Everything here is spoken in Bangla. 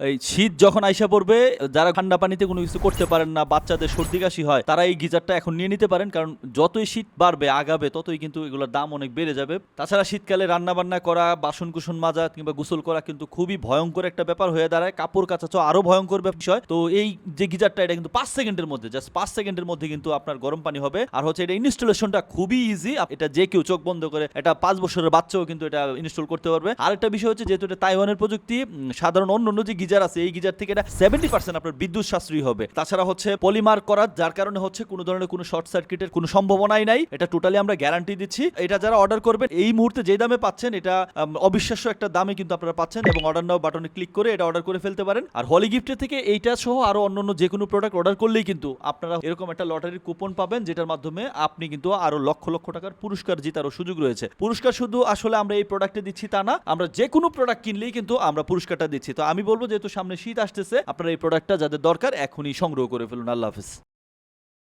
এই শীত যখন আইসা পড়বে, যারা ঠান্ডা পানিতে কোনো কিছু করতে পারেন না, বাচ্চাদের সর্দি কাশি হয়, তারা এই গিজারটা এখন নিয়ে নিতে পারেন, কারণ যতই শীত বাড়বে, আগাবে, ততই কিন্তু এগুলোর দাম অনেক বেড়ে যাবে। তাছাড়া শীতকালে রান্না বান্না করা বাসন কুসন মাজা কিংবা গোসল করা কিন্তু খুবই ভয়ঙ্কর একটা ব্যাপার হয়ে দাঁড়ায়। কাপড় কাচা তো আরও ভয়ঙ্কর বিষয়। তো এই যে গিজারটা, এটা কিন্তু পাঁচ সেকেন্ডের মধ্যে, জাস্ট পাঁচ সেকেন্ডের মধ্যে কিন্তু আপনার গরম পানি হবে। আর হচ্ছে এটা ইনস্টলেশনটা খুবই ইজি এটা যে কেউ চোখ বন্ধ করে, এটা পাঁচ বছরের বাচ্চাও কিন্তু এটা ইনস্টল করতে পারবে। আরেকটা বিষয় হচ্ছে, যেহেতু এটা তাইওয়ানের প্রযুক্তি সাধারণ অন্য অন্য যে গিজার আছে, এই গিজার থেকে এটা সেভেন্টি পার্সেন্ট আপনার বিদ্যুৎ সাশ্রয়ী হবে। তাছাড়া হচ্ছে পলিমার করা যার কারণে হচ্ছে কোনো ধরনের কোনো শর্ট সার্কিটের কোনো সম্ভাবনাই নাই। এটা টোটালি আমরা গ্যারান্টি দিচ্ছি। এটা যারা অর্ডার করবেন, এই মুহূর্তে যে দামে পাচ্ছেন, এটা অবিশ্বাস্য একটা দামে কিন্তু আপনারা পাচ্ছেন এবং অর্ডার নাও বাটনে ক্লিক করে এটা অর্ডার করে ফেলতে পারেন। আর হলি গিফটের থেকে এইটা সহ আরও অন্যান্য যে কোনো প্রোডাক্ট অর্ডার করলেই কিন্তু আপনারা এরকম একটা লটারির কুপন পাবেন, যেটার মাধ্যমে আপনি কিন্তু আরও লক্ষ লক্ষ টাকার পুরস্কার জেতারও সুযোগ রয়েছে। পুরস্কার শুধু আসলে আমরা এই প্রোডাক্টে দিচ্ছি তা না, আমরা যে কোনো প্রোডাক্ট কিনলেই কিন্তু আমরা পুরস্কারটা দিচ্ছি। তো আমি বলব যেহেতু সামনে শীত আসতেছে, আপনার এই প্রোডাক্টটা যাদের দরকার এখনই সংগ্রহ করে ফেলুন। আল্লাহ হাফিজ।